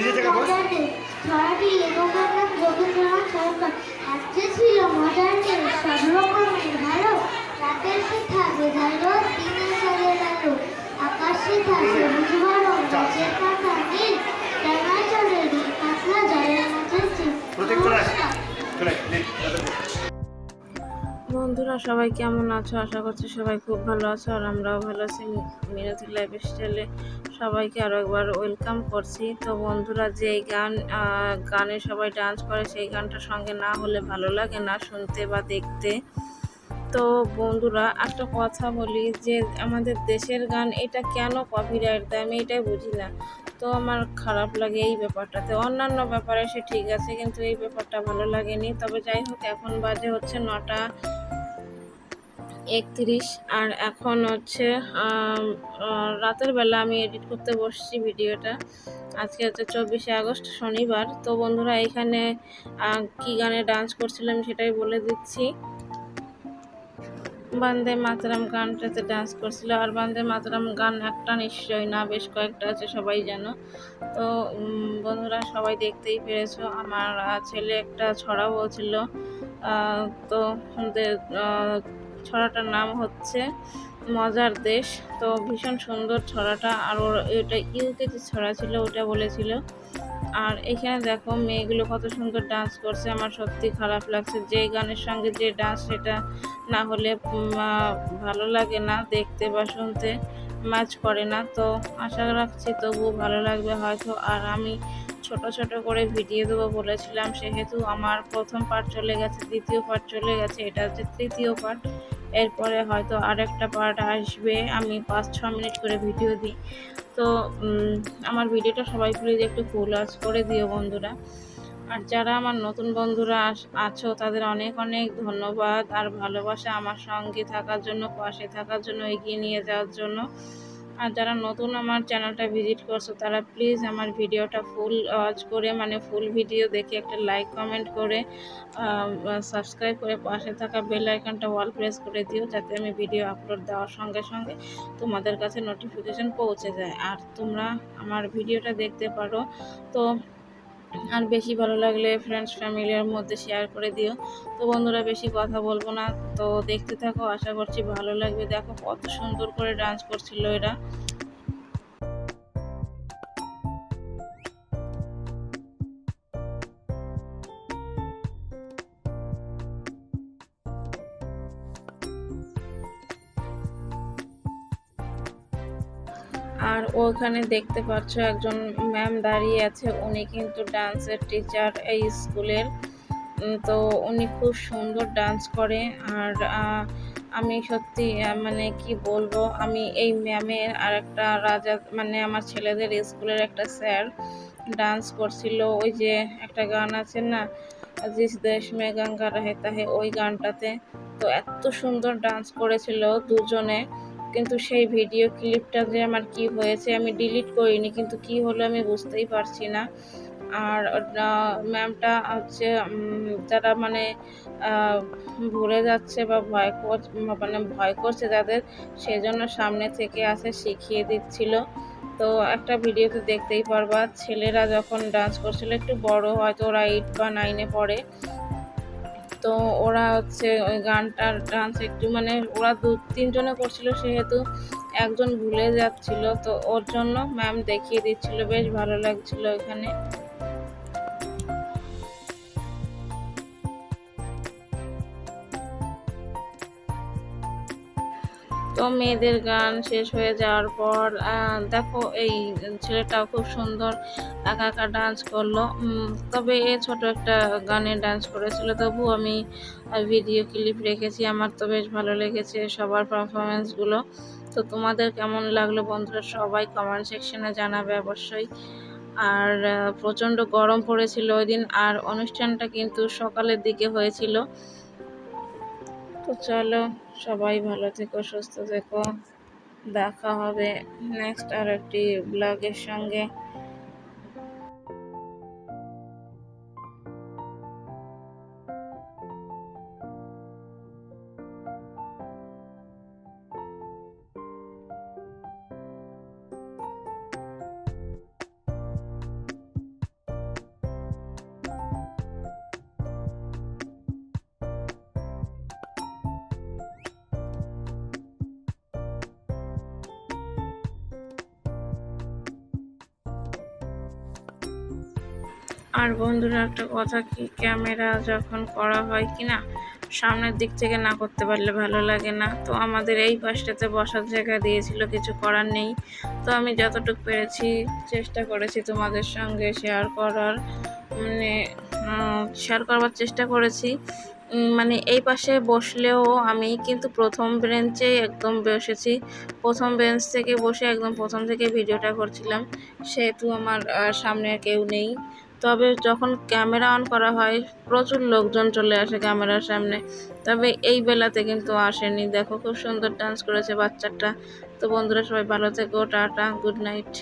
ছড়াটি লেখকের রবীন্দ্রনাথ ঠাকুর রাজ্যে ছিল মজার সব রকমের ভালো। রাতের শিক্ষা বেজালো দিনের বন্ধুরা, সবাই কেমন আছো? আশা করছি সবাই খুব ভালো আছো আর আমরাও ভালো আছি। মিনতি লাইফ স্টাইলে সবাইকে আরও একবার ওয়েলকাম করছি। তো বন্ধুরা যে গান গানে সবাই ডান্স করে, সেই গানটা সঙ্গে না হলে ভালো লাগে না শুনতে বা দেখতে। তো বন্ধুরা, একটা কথা বলি যে আমাদের দেশের গান, এটা কেন কপিরাইট দেয়? আমি এটাই বুঝি না। তো আমার খারাপ লাগে এই ব্যাপারটাতে। অন্যান্য ব্যাপারে সে ঠিক আছে, কিন্তু এই ব্যাপারটা ভালো লাগেনি। তবে যাই হোক, এখন বাজে হচ্ছে নটা একত্রিশ। আর এখন হচ্ছে রাতের বেলা আমি এডিট করতে বসছি ভিডিওটা। আজকে হচ্ছে চব্বিশে আগস্ট, শনিবার। তো বন্ধুরা, এখানে কি গানে ডান্স করছিলাম সেটাই বলে দিচ্ছি। বান্দে মাতরাম গানটাতে ডান্স করছিল আর বান্দে মাতরাম গান একটা নিশ্চয়ই না, বেশ কয়েকটা আছে সবাই জানো। তো বন্ধুরা সবাই দেখতেই পেরেছ, আমার ছেলে একটা ছড়া বলছিল। তো ছড়াটার নাম হচ্ছে মজার দেশ। তো ভীষণ সুন্দর ছড়াটা, আর ওর এটা ইউকে যে ছড়া ছিল, ওটা বলেছিল। আর এখানে দেখো মেয়েগুলো কত সুন্দর ডান্স করছে, আমার সত্যি খারাপ লাগছে। যে গানের সঙ্গে যে ডান্স সেটা না হলে ভালো লাগে না দেখতে বা শুনতে ম্যাচ করে না। তো আশা রাখছি তবু ভালো লাগবে হয়তো। আর আমি ছোট ছোট করে ভিডিও দেবো বলেছিলাম, সেহেতু আমার প্রথম পার্ট চলে গেছে, দ্বিতীয় পার্ট চলে গেছে, এটা হচ্ছে তৃতীয় পার্ট এরপরে হয়তো আর একটা পার্ট আসবে। আমি পাঁচ, ছ মিনিট করে ভিডিও দিই। তো আমার ভিডিওটা সবাই প্লিজ একটু ফুল আজ করে দিও বন্ধুরা। আর যারা আমার নতুন বন্ধুরা আছো, তাদের অনেক অনেক ধন্যবাদ। আর ভালোবাসা আমার সঙ্গে থাকার জন্য, পাশে থাকার জন্য, এগিয়ে নিয়ে যাওয়ার জন্য। আর যারা নতুন আমার চ্যানেলটা ভিজিট করছ, তারা প্লিজ আমার ভিডিওটা ফুল ওয়াচ করে মানে ফুল ভিডিও দেখে একটা লাইক কমেন্ট করে সাবস্ক্রাইব করে পাশে থাকা বেল আইকনটা অল প্রেস করে দিও, যাতে আমি ভিডিও আপলোড দেওয়ার সঙ্গে সঙ্গে তোমাদের কাছে নোটিফিকেশান পৌঁছে যায়। আর তোমরা আমার ভিডিওটা দেখতে পারো। তো আর বেশি ভালো লাগলে ফ্রেন্ডস ফ্যামিলির মধ্যে শেয়ার করে দিও। তো বন্ধুরা, বেশি কথা বলব না। তো দেখতে থাকো, আশা করছি ভালো লাগবে। দেখো কত সুন্দর করে ডান্স করছিল এরা। আর ওখানে দেখতে পাচ্ছ একজন ম্যাম দাঁড়িয়ে আছে। উনি কিন্তু ডান্সের টিচার এই স্কুলের তো উনি খুব সুন্দর ডান্স করে। আর আমি সত্যি মানে কি বলব, আমি এই ম্যামের আর একটা রাজা মানে আমার ছেলেদের স্কুলের একটা স্যার ডান্স করছিল। ওই যে একটা গান আছে না জিস দেশ মে গঙ্গা রহেতা হে ওই গানটাতে। তো এত সুন্দর ডান্স করেছিল দুজনে। কিন্তু সেই ভিডিও ক্লিপটা যে আমার কি হয়েছে আমি ডিলিট করিনি, কিন্তু কি হলো আমি বুঝতেই পারছি না। আর ম্যামটা হচ্ছে যারা মানে ভুলে যাচ্ছে বা ভয় মানে ভয় করছে যাদের সেজন্য সামনে থেকে আসে শিখিয়ে দিচ্ছিল। তো একটা ভিডিওতে দেখতেই পারবা, ছেলেরা যখন ডান্স করছিল, একটু বড় হয়তো ওরা এইট বা নাইনে পড়ে। তো ওরা হচ্ছে ওই গানটার ডান্স একটু মানে ওরা দু তিনজনে করছিল সেহেতু একজন ভুলে যাচ্ছিল, তো ওর জন্য ম্যাম দেখিয়ে দিচ্ছিল, বেশ ভালো লাগছিল এখানে তো মেয়েদের গান শেষ হয়ে যাওয়ার পর দেখো এই ছেলেটাও খুব সুন্দর একা একা ডান্স করল। তবে এ ছোট একটা গানে ডান্স করেছিল। তবু আমি ভিডিও ক্লিপ রেখেছি। আমার তো বেশ ভালো লেগেছে সবার পারফরমেন্সগুলো তো তোমাদের কেমন লাগল বন্ধুরা সবাই কমেন্ট সেকশনে জানাবে অবশ্যই। আর প্রচণ্ড গরম পড়েছিল ওই দিন। আর অনুষ্ঠানটা কিন্তু সকালের দিকে হয়েছিল। তো চলো সবাই ভালো থেকো সুস্থ থেকো। দেখা হবে নেক্সট আর একটি ব্লগের সঙ্গে। আর বন্ধুরা, একটা কথা কি, ক্যামেরা যখন করা হয় কি না সামনের দিক থেকে না করতে পারলে ভালো লাগে না। তো আমাদের এই পাশটাতে বসার জায়গা দিয়েছিল, কিছু করার নেই। তো আমি যতটুকু পেরেছি, চেষ্টা করেছি তোমাদের সঙ্গে শেয়ার করার। মানে শেয়ার করবার চেষ্টা করেছি। মানে এই পাশে বসলেও আমি কিন্তু প্রথম বেঞ্চেই একদম বসেছি। প্রথম বেঞ্চ থেকে বসে একদম প্রথম থেকে ভিডিওটা করছিলাম। সেহেতু আমার সামনে কেউ নেই। তবে যখন ক্যামেরা অন করা হয়, প্রচুর লোকজন চলে আসে ক্যামেরার সামনে। তবে এই বেলাতে কিন্তু আসেনি। দেখো খুব সুন্দর ডান্স করেছে বাচ্চাটা। তো বন্ধুরা সবাই ভালো থেকো, টাটা গুড নাইট